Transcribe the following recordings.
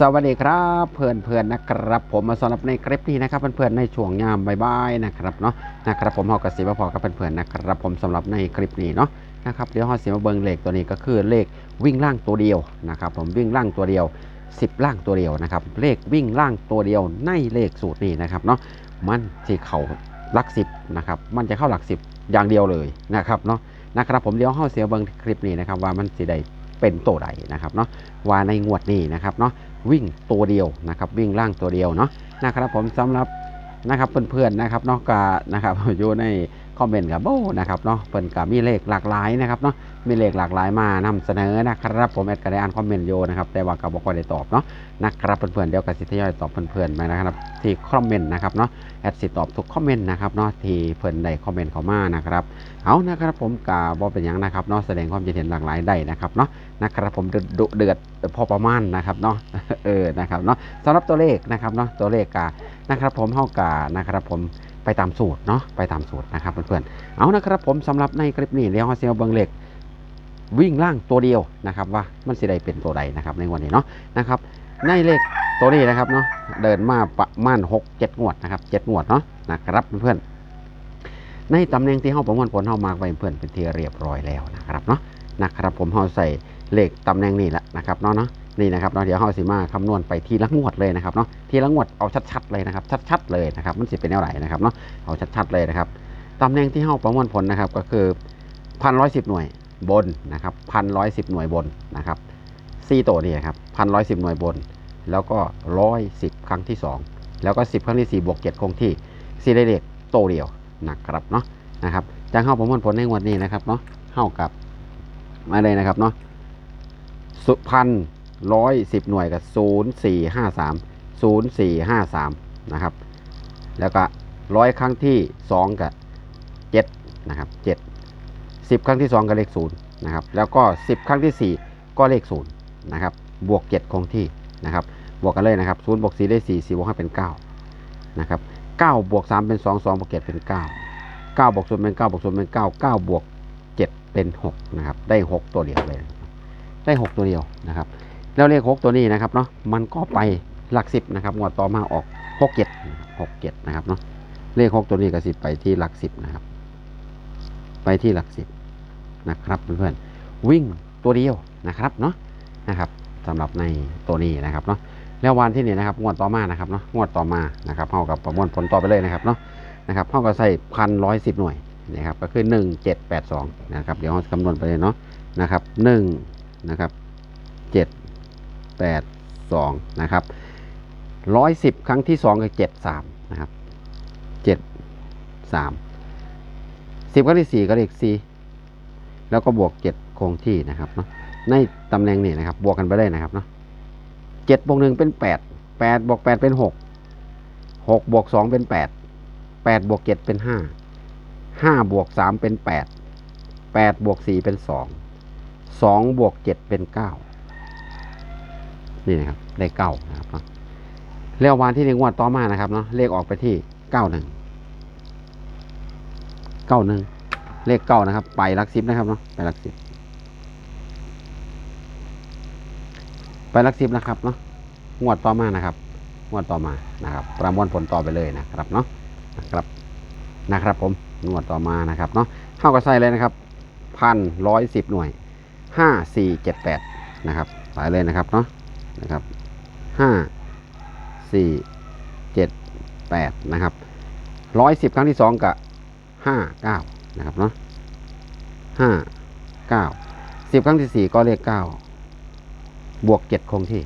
สวัสดีครับเพื่อนเพื่อนๆนะครับ ผมมาสำหรับในคลิปนี้นะครับเพื่อนๆในช่วงยามบ่ายๆนะครับเนาะนะครับผมเฮากสิมาพอกับเพื่อนๆนะครับผมสำหรับในคลิปนี้เนาะนะครับเดี๋ยวเฮาสิมาเบิงเลขตัวนี้ก็คือเลขวิ่งล่างตัวเดียวนะครับผมวิ่งล่างตัวเดียว 10 ล่างตัวเดียวนะครับเลขวิ่งล่างตัวเดียวในเลขสูตรนี้นะครับเนาะมันสิเข้าหลักสิบนะครับมันจะเข้าหลักสิบอย่างเดียวเลยนะครับเนาะนะครับผมเดี๋ยวเฮาเสียเบิงคลิปนี้นะครับว่ามันสิได้ เป็นตัวใดนะครับเนาะว่าในงวดนี้นะครับเนาะวิ่งตัวเดียวนะครับวิ่งล่างตัวเดียวเนาะนะครับผมสำหรับ นะครับเพื่อนๆนะครับเนาะกานะครับอยู่ในคอมเมนต์กับโบนะครับเนาะเพิ่อนกับมีเลขหลากหลายนะครับเนาะมีเลขหลากหลายมานำเสนอนะครับผมแอดก็ได้อ่านคอมเมนต์โยนะครับแต่ว่าก็บบอกว่าได้ตอบเนาะนะครับเพื่อนๆเดี๋ยวก็สิทยอยตอบเพื่อนๆไปนะครับที่คอมเมนต์นะครับเนาะแอดสิตอบทุกคอมเมนต์นะครับเนาะที่เพื่อนได้คอมเมนต์เข้ามานะครับเอานะครับผมกาบอเป็นอย่างนะครับเนาะแสดงความคิดเห็นหลากหลายได้นะครับเนาะนะครับผมเดือดดุเดือดพอประมาณนะครับเนาะเออนะครับเนาะสำหรับตัวเลขนะครับเนาะตัวเลขกา นะครับ ผมเท่ากานะครับผมไปตามสูตรเนาะไปตามสูตรนะครับเพื่อนๆเอานะครับผมสำหรับในคลิปนี้เดี๋ยวเราจะเอาเบิงเลขวิ่งล่างตัวเดียวนะครับว่ามันสิได้เป็นตัวใดนะครับในวันนี้เนาะนะครับในเลขตัวนี้นะครับเนาะเดินมาประมาณ6 7งวดนะครับ7งวดเนาะนะครับเพื่อนๆในตำแหน่งที่เฮาประมวลผลเฮามาไว้เพื่อนเป็นที่เรียบร้อยแล้วนะครับเนาะนะครับผมเฮาใส่เลขตำแหน่งนี่แหละนะครับเนาะเนาะ นี่นะครับเนาะเดี๋ยวเฮาสิมาคำนวณไปทีละงวดเลยนะครับเนาะทีละงวดเอาชัดๆเลยนะครับชัดๆเลยนะครับมันสิเป็นแนวไหนนะครับเนาะเอาชัดๆเลยนะครับตำแหน่งที่เฮาประมวลผลนะครับก็คือพันร้อยสิบหน่วยบนนะครับพันร้อยสิบหน่วยบนนะครับซี่ตัวนี่ครับพันร้อยสิบหน่วยบน แล้วก็ร้อยสิบครั้งที่สองแล้วก็สิบครั้งที่สี่บวกเจ็ดคงที่สี่ได้เลขโตเดียวนะครับเนาะนะครับจังเฮาประมวลผลในงวดนี้นะครับเนาะเฮากับมาเลยนะครับเนาะสุพันร้ ร้อยสิบหน่วยกับศูนย์สี่ห้าสามศูนย์สี่ห้าสามนะครับ แล้วก็ร้อยครั้งที่สองกับเจ็ดนะครับเจ็ดสิบครั้งที่สองกับเลขศูนย์นะครับ แล้วก็สิบครั้งที่สี่ก็เลขศูนย์นะครับ บวกเจ็ดคงที่นะครับ บวกกันเลยนะครับศูนย์บวกสี่ได้สี่สี่บวกห้าเป็นเก้านะครับเก้าบวกสามเป็นสองสองบวกเจ็ดเป็นเก้าเก้าบวกศูนย์เป็นเก้าบวกศูนย์เป็นเก้าเก้าบวก7เป็น6นะครับ ได้6ตัวเดียวเลย ได้6ตัวเดียวนะครับ แล้วเลข6ตัวนี้นะครับเนาะมันก็ไปหลัก10นะครับงวดต่อมาออก6 7 6 7นะครับเนาะเลข6ตัวนี้ก็สิไปที่หลัก10นะครับ ไปที่หลัก10นะครับเพื่อนๆวิ่งตัวเดียวนะครับเนาะนะครับสำหรับในตัวนี้นะครับเนาะแล้ววันที่นี่นะครับงวดต่อมานะครับเนาะงวดต่อมานะครับเท่ากับประมวลผลต่อไปเลยนะครับเนาะนะครับเท่ากับใส่พันร้อยสิบหน่วยนะครับก็คือ1782นะครับเดี๋ยวเราคำนวณไปเลยเนาะนะครับ1นะครับเจ็ด 8 2 นะครับ 110 ครั้งที่2ก็73 นะครับ 73 10 ครั้งที่ 4 ก็เลข4แล้วก็บวก 7 คงที่นะครับเนาะในตำแหน่งนี้นะครับ บวกกันไปเลยนะครับเนาะ7บวก1เป็น 8 8 บวก 8 เป็น 6 6 บวก 2 เป็น 8 8 บวก 7 เป็น5ห้าบวกสามเป็นแปดแปดบวกสี่เป็นสองสองบวกเจ็ดเป็นเก้า นี่นะครับได้เก้านะครับเนาะแล้ววันที่หนึ่งวันต่อมานะครับเนาะเลขออกไปที่เก้าหนึ่งเก้าหนึ่งเลขเก้านะครับ ไปลักสิบนะครับเนาะไปลักสิบไปลักสิบนะครับเนาะงวดต่อมานะครับงวดต่อมานะครับ ประมวลผลต่อไปเลยนะครับเนาะนะครับนะครับ ผมนวดต่อมานะครับเนาะเข้ากับไส้เลยนะครับพันร้อยสิบหน่วยห้าสี่เจ็ดแปดนะครับไปเลยนะครับเนาะ นะครับห้าสี่เจ็ดแปดนะครับร้อยสิบครั้งที่สองกับห้าเก้านะครับเนาะห้าเก้าสิบครั้งที่สี่ก็เลขเก้าบวกเจ็ดคงที่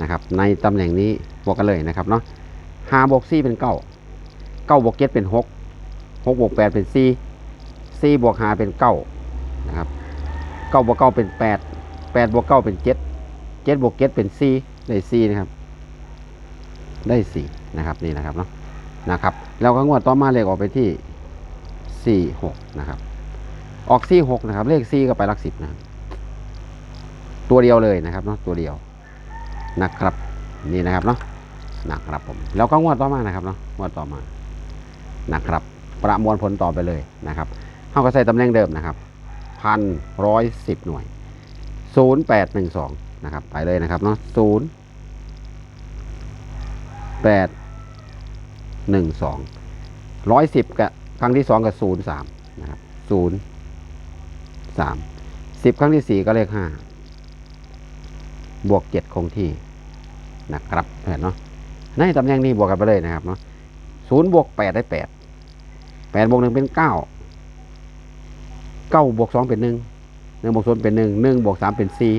นะครับ ในตำแหน่งนี้บวกกันเลยนะครับเนาะห้าบวกสี่เป็นเก้าเก้าบวกเจ็ดเป็นหกหกบวกแปดเป็นสี่สี่บวกห้าเป็นเก้านะครับเก้าบวกเก้าเป็นแปดแปดบวกเก้าเป็นเจ็ด เจ็ดบวกเจ็ดเป็นสี่ได้สี่นะครับ ได้สี่นะครับนี่นะครับเนาะนะครับ แล้วก็งวดต่อมาเลขออกไปที่สี่หกนะครับ ออกสี่หกนะครับ เลขสี่ก็ไปหลักสิบนะตัวเดียวเลยนะครับเนาะตัวเดียวนะครับนี่นะครับเนาะนะครับผมแล้วก็งวดต่อมานะครับเนาะงวดต่อมานะครับ ประมวลผลต่อไปเลยนะครับเขาก็ใส่ตำแหน่งเดิมนะครับพันร้อยสิบหน่วยศูนย์แปดหนึ่งสอง นะครับ ไปเลยนะครับเนาะศูนย์แปดหนึ่งสองร้อยสิบกับครั้งที่สองกับศูนย์สามนะครับศูนย์สามสิบครั้งที่สี่ก็เลขห้าบวกเจ็ดคงที่นะครับเห็นเนาะในตำแหน่งนี้บวกกันไปเลยนะครับเนาะศูนย์บวกแปดได้แปดแปดบวกหนึ่งเป็นเก้าเก้าบวกสองเป็นหนึ่งหนึ่งบวกศูนย์เป็นหนึ่งหนึ่งบวกสามเป็นสี่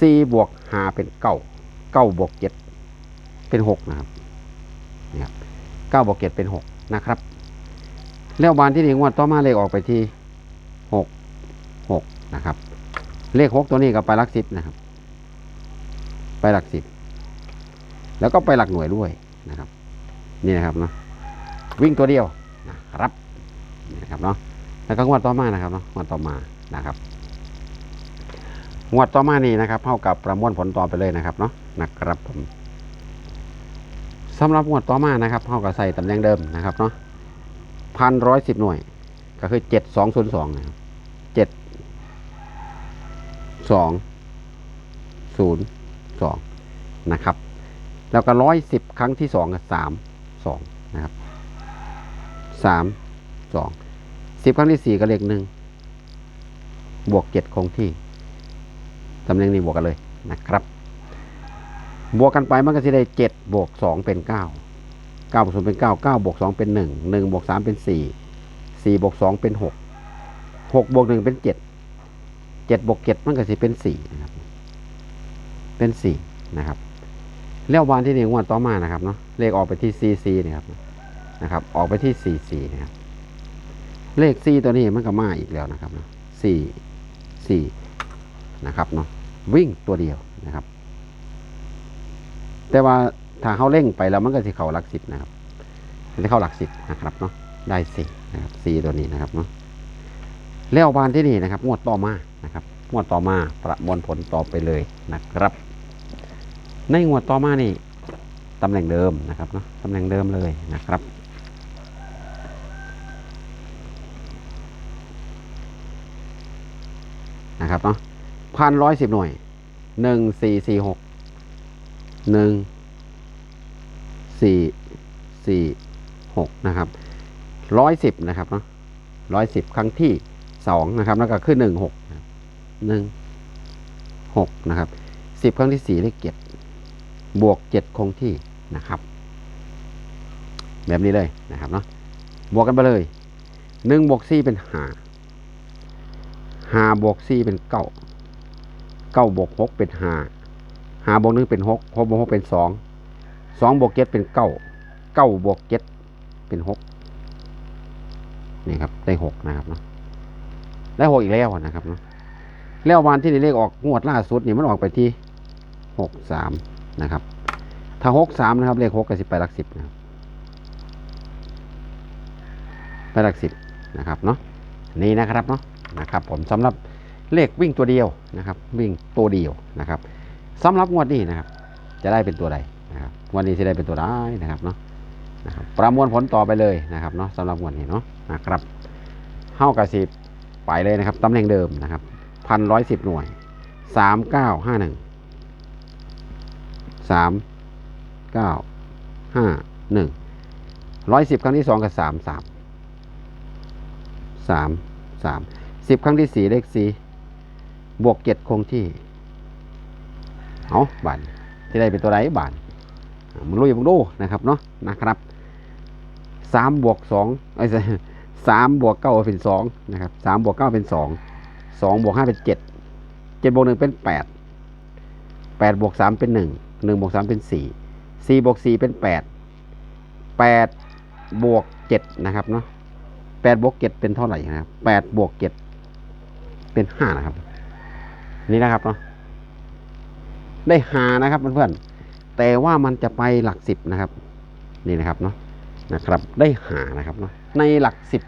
สี่บวกห้าเป็นเก้าเก้าบวกเจ็ดเป็นหกนะครับนี่ครับเก้าบวกเจ็ดเป็นหกนะครับ แล้ววันที่หนึ่งวันต่อมาเลขออกไปที่หกหกนะครับ เลขหกตัวนี้ก็ไปหลักสิบนะครับ ไปหลักสิบแล้วก็ไปหลักหน่วยด้วยนะครับ นี่นะครับเนาะวิ่งตัวเดียวนะครับนี่นะครับเนาะแล้วก็งวดต่อมานะครับเนาะงวดต่อมานะครับ งวดต่อมานี่นะครับเท่ากับประมวลผลต่อไปเลยนะครับเนาะนะครับผมสำหรับงวดต่อมานะครับเท่ากับใส่ตำแหน่งเดิมนะครับเนาะพันร้อยสิบหน่วย ก็คือเจ็ดสองศูนย์สองนะครับเจ็ดสองศูนย์สองนะครับ แล้วก็ร้อยสิบครั้งที่สองกับสามสองนะครับสามสองสิบครั้งที่สี่ก็เลขหนึ่งบวกเจ็ดคงที่ ตำแหน่งนี้บวกกันเลยนะครับ บวกกันไปมันก็จะได้เจ็ดบวกสองเป็นเก้าเก้าบวกศูนย์เป็นเก้าเก้าบวกสองเป็นหนึ่งหนึ่งบวกสามเป็นสี่สี่บวกสองเป็นหกหกบวกหนึ่งเป็นเจ็ดเจ็ดบวกเจ็ดมันก็จะเป็นสี่นะครับ เป็นสี่นะครับแล้ววันที่หนึ่งวันต่อมานะครับเนาะเลขออกไปที่ CC นี่ครับนะครับ ออกไปที่ CC นะครับเลข C ตัวนี้มันก็มาอีกแล้วนะครับเนาะ4 4นะครับเนาะ วิ่งตัวเดียวนะครับ แต่ว่าถ้าเขาเร่งไปแล้วมันก็จะเข้าหลักสิบนะครับจะเข้าหลักสิบนะครับเนาะได้สี่นะครับ C ตัวนี้นะครับเนาะแล้ววันที่นี่นะครับงวดต่อมานะครับงวดต่อมาประมวลผลต่อไปเลยนะครับ ในงวดต่อมานี่ตำแหน่งเดิมนะครับเนาะตำแหน่งเดิมเลยนะครับนะครับเนาะ พันร้อยสิบหน่วยหนึ่งสี่สี่หกหนึ่งสี่สี่หกนะครับร้อยสิบนะครับเนาะร้อยสิบครั้งที่สองนะครับ แล้วก็ขึ้นหนึ่งหกหนึ่งหกนะครับสิบครั้งที่สี่เลขเจ็ดบวกเจ็ดคงที่นะครับ แบบนี้เลยนะครับเนาะบวกกันไปเลยหนึ่งบวกสี่เป็นห้าห้าบวกสี่เป็นเก้า เก้าบวกหกเป็นห้าห้าบวกหนึ่งเป็นหกหกบวกหกเป็นสองสองบวกเจ็ดเป็นเก้าเก้าบวกเจ็ดเป็นหกนี่ครับได้หกนะครับเนาะได้หกอีกแล้วนะครับเนาะแล้ววันที่เลขออกงวดล่าสุดนี่มันออกไปที่หกสามนะครับ ถ้าหกสามนะครับเลขหกก็สิบไปหลักสิบนะครับไปหลักสิบนะครับเนาะนี่นะครับเนาะนะครับ ผมสำหรับ เลขวิ่งตัวเดียวนะครับ วิ่งตัวเดียวนะครับสำหรับงวดนี้นะครับ จะได้เป็นตัวใดนะครับงวันนี้จะได้เป็นตัวใดนะครับเนาะนะครับประมวลผลต่อไปเลยนะครับเนาะสำหรับงวดนี้เนาะนะครับเท่ากับสิบไปเลยนะครับตำแหน่งเดิมนะครับพันร้อยสิบหน่วยสามเก้าห้าหนึ่งสามเก้าห้าหนึ่งร้อยสิบครั้งที่สองกับสามสามสามสามสิบครั้งที่สี่เลขสี่ บวกเจ็ดคงที่ เอาบานที่ได้เป็นตัวไรบานมันรู้อยู่มึงดูนะครับเนาะนะครับสามบวกสองไอ้สามบวกเก้าเป็นสองนะครับสามบวกเก้าเป็นสองสองบวกห้าเป็นเจ็ดเจ็ดบวกหนึ่งเป็นแปดแปดบวกสามเป็นหนึ่งหนึ่งบวกสามเป็นสี่สี่บวกสี่เป็นแปดแปดบวกเจ็ดนะครับเนาะแปดบวกเจ็ดเป็นเท่าไหร่นะครับแปดบวกเจ็ดเป็นห้านะครับ นี่นะครับเนาะได้หานะครับเพื่อนๆแต่ว่ามันจะไปหลักสิบนะครับ นี่นะครับเนาะนะครับได้หานะครับเนาะในหลักสิบ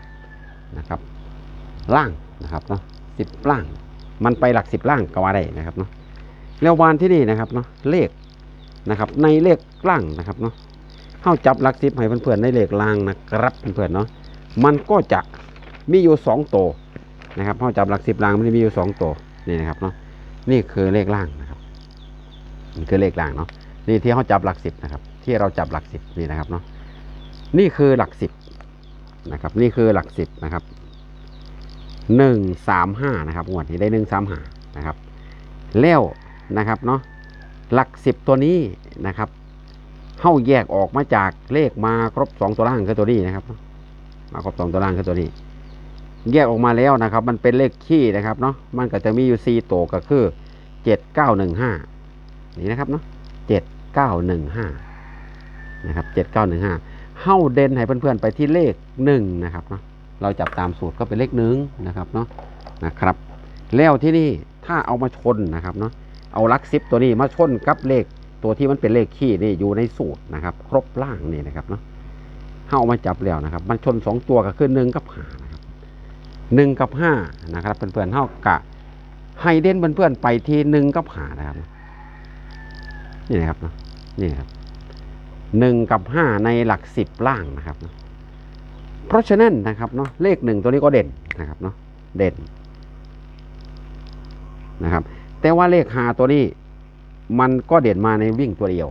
นะครับล่างนะครับเนาะสิบล่าง มันไปหลักสิบล่างก็ว่าได้นะครับเนาะแล้ววันที่นี่นะครับเนาะเลขนะครับ ในเลขล่างนะครับเนาะเข้าจับหลักสิบให้เพื่อนๆในเลขล่างนะครับเพื่อนๆเนาะมันก็จะมีอยู่สองตัวนะครับเข้าจับหลักสิบล่างมันมีอยู่สองตัวนี่นะครับเนาะ นี่คือเลขล่างนะครับนี่คือเลขล่างเนาะนี่ที่เขาจับหลักสิบนะครับ ที่เราจับหลักสิบนี่นะครับเนาะนี่คือหลักสิบนะครับ นี่คือหลักสิบนะครับหนึ่งสามห้านะครับงวดนี้ได้หนึ่งสามห้านะครับแล้วนะครับเนาะหลักสิบตัวนี้นะครับเข้าแยกออกมาจากเลขมาครบสองตัวล่างคือตัวนี้นะครับ มาครบสองตัวล่างคือตัวนี้ แยกออกมาแล้วนะครับ มันเป็นเลขขี้นะครับเนาะมันก็จะมีอยู่สี่ตัวก็คือเจ็ดเก้าหนึ่งห้านี่นะครับเนาะเจ็ดเก้าหนึ่งห้านะครับเจ็ดเก้าหนึ่งห้าเฮ้าเด่นให้เพื่อนๆไปที่เลขหนึ่งนะครับเนาะเราจับตามสูตรก็เป็นเลขหนึ่งนะครับเนาะนะครับ แล้วที่นี่ถ้าเอามาชนนะครับเนาะเอาลักซิปตัวนี้มาชนกับเลขตัวที่มันเป็นเลขขี้นี่อยู่ในสูตรนะครับ ครบล่างนี่นะครับเนาะเฮ้ามาจับแล้วนะครับ มันชนสองตัวก็คือหนึ่งกับหา นะครับหนึ่งกับห้านะครับเพื่อนๆเท่ากะให้เด่นเพื่อนๆไปที่หนึ่งกับห้านะครับนี่นะครับเนาะนี่ครับหนึ่งกับห้าในหลักสิบล่างนะครับเนะเพราะฉะนั้นนะครับเนาะเลขหนึ่งตัวนี้ก็เด่นนะครับเนาะเด่นนะครับแต่ว่าเลขหาตัวนี้มันก็เด่นมาในวิ่งตัวเดียว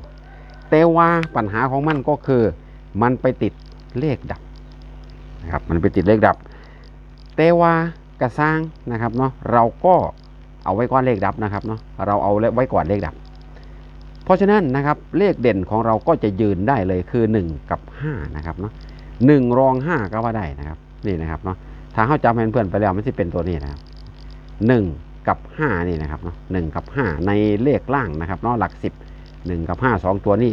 แต่ว่าปัญหาของมันก็คือ มันไปติดเลขดับนะครับมันไปติดเลขดับ แต่ว่ากระสร้างนะครับเนาะเราก็เอาไว้ก่อนเลขดับนะครับเนาะเราเอาไว้ก่อนเลขดับ เพราะฉะนั้นนะครับเลขเด่นของเราก็จะยืนได้เลยคือ 1 กับ 5 นะครับเนาะหนึ่งรอง 5 ก็ว่าได้นะครับนี่นะครับเนาะถ้าเขาจำเป็นเพื่อนไปแล้วมันจะเป็นตัวนี้นะครับ1กับ 5 นี่นะครับเนาะหกับ 5 ในเลขล่างนะครับเนาะหลัก 10 1 กับ 5 2 ตัวนี้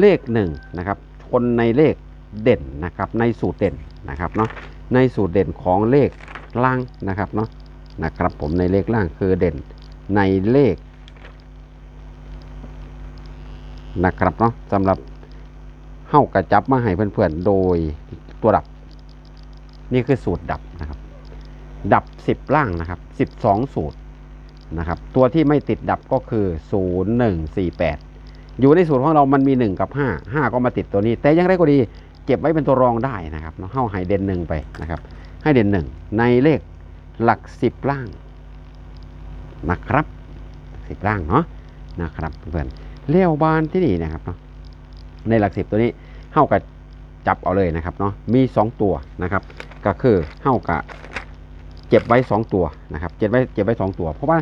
เลข1นะครับชนในเลขเด่นนะครับในสูตรเด่นนะครับเนาะ ในสูตรเด่นของเลขล่างนะครับเนาะนะครับผมในเลขล่างคือเด่นในเลขนะครับเนาะสำหรับเฮ้ากระจับมาให้เพื่อนๆ โดยตัวดับ นี่คือสูตรดับนะครับ ดับ 10 ล่างนะครับ 12 สูตรนะครับ ตัวที่ไม่ติดดับก็คือ 0148 อยู่ในสูตรของเรามันมี 1 กับ 5 5 ก็มาติดตัวนี้ แต่ยังไรก็ดี เก็บไว้เป็นตัวรองได้นะครับเนาะเฮ้าให้เด่นหนึ่งไปนะครับให้เด่นหนึ่งในเลขหลัก10ล่างนะครับ10ล่างเนาะนะครับเพื่อนเลี้ยวบานที่นี่นะครับเนาะในหลักสิบตัวนี้เท่ากับจับเอาเลยนะครับเนาะมี2ตัวนะครับ ก็คือเท่ากับเก็บไว้2ตัวนะครับเก็บไว้เก็บไว้2ตัว เพราะว่า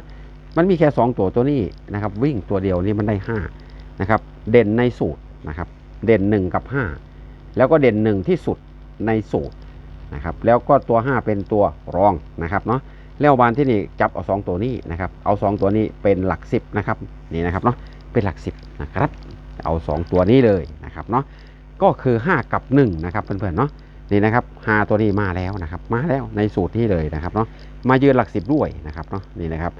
มันมีแค่2ตัวตัวนี้นะครับ วิ่งตัวเดียวนี่มันได้5นะครับ เด่นในสูตรนะครับ เด่น1กับ5 แล้วก็เด่น1ที่สุดในสูตรนะครับแล้วก็ตัว 5 เป็นตัวรองนะครับเนาะเลี้ยวบานที่นี่จับเอา 2 ตัวนี้นะครับเอา 2 ตัวนี้เป็นหลัก 10นะครับนี่นะครับเนาะเป็นหลักสิบนะครับเอา 2 ตัวนี้เลยนะครับเนาะก็คือ 5 กับ1นะครับเพื่อนๆเนาะนี่นะครับ5ตัวนี้มาแล้วนะครับมาแล้วในสูตรนี้เลยนะครับเนาะมายืนหลักสิบด้วยนะครับเนาะนี่นะครับ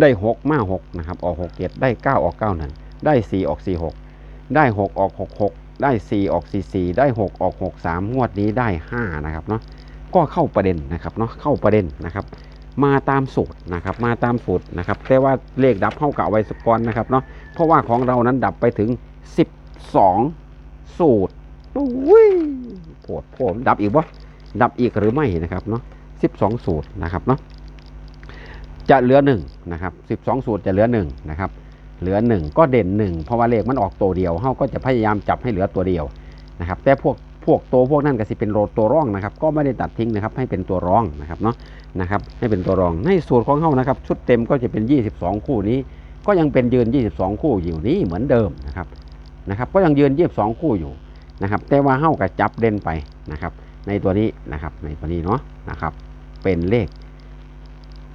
ได้ 6 มา6นะครับออก6 7ได้ 9 ออก9 1ได้ 4 ออก 4 6 ได้ 6 ออก 6 6 ได้ 4 ออก 4 4 ได้ 6 ออก 6 3 งวดนี้ได้ 5 นะครับเนาะก็เข้าประเด็นนะครับเนาะเข้าประเด็นนะครับมาตามสูตรนะครับมาตามสูตรนะครับแต่ว่าเลขดับเข้ากับไวสกอนนะครับเนาะเพราะว่าของเรานั้นดับไปถึง 12 สูตรอุ้ยโผดโผดดับอีกวะดับอีกหรือไม่นะครับเนาะ12 สูตรนะครับเนาะจะเหลือ1นะครับ12 สูตรจะเหลือ1นะครับ เหลือ 1 ก็เด่น 1 เพราะว่าเลขมันออกตัวเดียวเขาก็จะพยายามจับให้เหลือตัวเดียวนะครับแต่พวกพวกตัวพวกนั้นก็สิเป็นโรตัวร่องนะครับก็ไม่ได้ตัดทิ้งนะครับให้เป็นตัวร่องนะครับเนาะนะครับให้เป็นตัวรองในสูตรของเขานะครับชุดเต็มก็จะเป็น 22 คู่นี้ ก็ยังเป็นยืน 22 คู่อยู่นี้เหมือนเดิมนะครับนะครับก็ยังยืน 22 คู่อยู่นะครับแต่ว่าเข้ากับจับเด่นไปนะครับในตัวนี้นะครับในตัวนี้เนาะนะครับเป็นเลข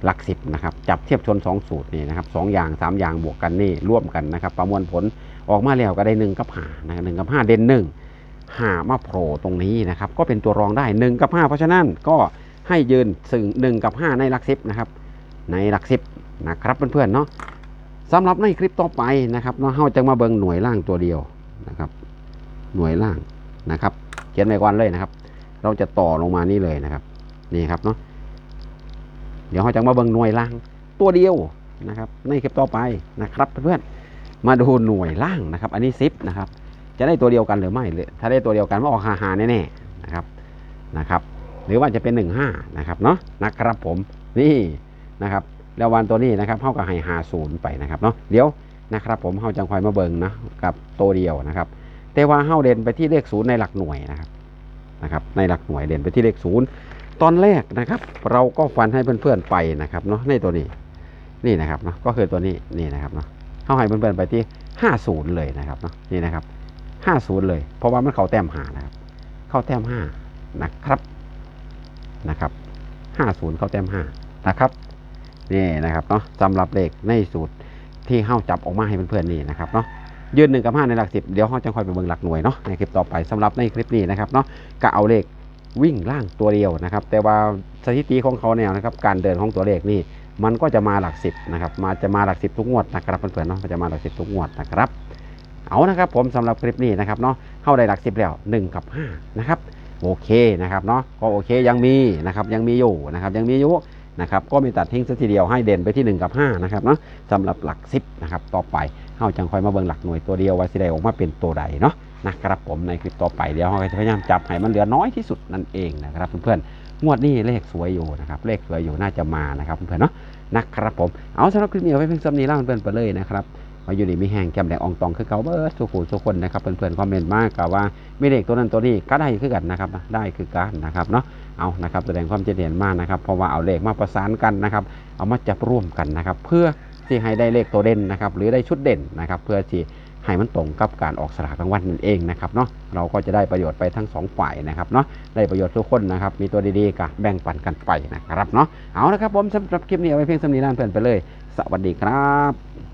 หลักสิบนะครับจับเทียบชน 2 สูตรนี่นะครับสองอย่าง 3 อย่างบวกกันนี่ร่วมกันนะครับ ประมวลผลออกมาแล้วก็ได้1กับ5นะหนึ่งกับ 5 เด่น1 5มาโผล่ตรงนี้นะครับ ก็เป็นตัวรองได้ 1 กับ 5 เพราะฉะนั้นก็ให้ยืนสึงหนึ่งกับ 5 ในหลักสิบนะครับ ในหลักสิบนะครับเพื่อนๆเนาะสำหรับในคลิปต่อไปนะครับเนาะเราจะมาเบิงหน่วยล่างตัวเดียวนะครับ หน่วยล่างนะครับ เขียนไว้ก่อนเลยนะครับ เราจะต่อลงมานี่เลยนะครับ นี่ครับเนาะ เดี๋ยวเราจะมาเบิ่งหน่วยล่างตัวเดียวนะครับในคลิปต่อไปนะครับเพื่อนๆมาดูหน่วยล่างนะครับ อันนี้ซิปนะครับ จะได้ตัวเดียวกันหรือไม่หรือถ้าได้ตัวเดียวกันว่าออกหาหาแน่ๆนะครับนะครับ หรือว่าจะเป็น 1 5นะครับเนาะนะครับผมนี่นะครับ แล้ววันตัวนี้นะครับเท่ากับให้หาศูนย์ไปนะครับเนาะเดี๋ยวนะครับ ผมเฮาจังคอยมาเบิ่งนะกับตัวเดียวนะครับ แต่ว่าเฮาเด่นไปที่เลขศูนย์ในหลักหน่วยนะครับนะครับ ในหลักหน่วยเด่นไปที่เลขศูนย์ ตอนแรกนะครับ เราก็ฟันให้เพื่อนๆไปนะครับเนาะในตัวนี้นี่นะครับเนาะก็คือตัวนี้นี่นะครับเนาะเฮาให้เพื่อนๆไปที่ห้าศูนย์เลยนะครับเนาะนี่นะครับห้าศูนย์เลย เพราะว่ามันเข้าแต้มหานะครับ เข้าแต้มห้านะครับนะครับห้าศูนย์เข้าแต้มห้านะครับนี่นะครับเนาะสำหรับเลขในสูตรที่เฮาจับออกมาให้เพื่อนๆนี่นะครับเนาะยืนหนึ่งกับห้าในหลักสิบเดี๋ยวเราจะคอยไปเบิ่งหลักหน่วยเนาะในคลิปต่อไปสำหรับในคลิปนี้นะครับเนาะก็เอาเลข วิ่งล่างตัวเดียวนะครับ แต่ว่าสถิติของเขาเนี่ยนะครับการเดินของตัวเลขนี่มันก็จะมาหลักสิบนะครับมาจะมาหลักสิบทุกงวดนะครับเพื่อนๆเนาะจะมาหลักสิบทุกงวดนะครับเอานะครับผมสำหรับคลิปนี้นะครับเนาะเข้าได้หลักสิบแล้วหนึ่งกับห้านะครับโอเคนะครับเนาะก็โอเคยังมีนะครับยังมีอยู่นะครับยังมีอยู่นะครับก็มีตัดทิ้งสักทีเดียวให้เด่นไปที่หนึ่งกับห้านะครับเนาะสำหรับหลักสิบนะครับ ต่อไปเฮาจังคอยมาเบิ่งหลักหน่วยตัวเดียวว่าสิได้ออกมาเป็นตัวใดเนาะ นะครับผมในคลิปต่อไปเดี๋ยวเฮาจะพยายามจับให้มันเหลือน้อยที่สุดนั่นเองนะครับเพื่อนๆงวดนี้เลขสวยอยู่นะครับเลขสวยอยู่น่าจะมานะครับเพื่อนๆเนาะนะครับผมเอาสำหรับคลิปนี้เอาไว้เพียงซ้ำนี้แล้วเพื่อนๆไปเลยนะครับมาอยู่นี่มีแห้งแก้มแดงอองตองคือเกาเบิร์สุขูสุขคนนะครับเพื่อนๆคอมเมนต์มากกับว่ามีเลขตัวนั้นตัวนี้ก็ได้คือกันนะครับได้คือกันนะครับเนาะเอานะครับแสดงความเจริญมากนะครับเพราะว่าเอาเลขมาประสานกันนะครับเอามาจับร่วมกันนะครับเพื่อที่ให้ได้เลขตัวเด่นนะครับหรือได้ชุดเด่นนะครับเพื่อที่ ให้มันตรงกับการออกสลากรางวัลนั่นเองนะครับเนาะเราก็จะได้ประโยชน์ไปทั้งสองฝ่ายนะครับเนาะได้ประโยชน์ทุกคนนะครับมีตัวดีๆก็แบ่งปันกันไปนะครับเนาะเอาละครับผมสำหรับคลิปนี้เอาไว้เพียงสำนีด้านเพื่อนไปเลย สวัสดีครับ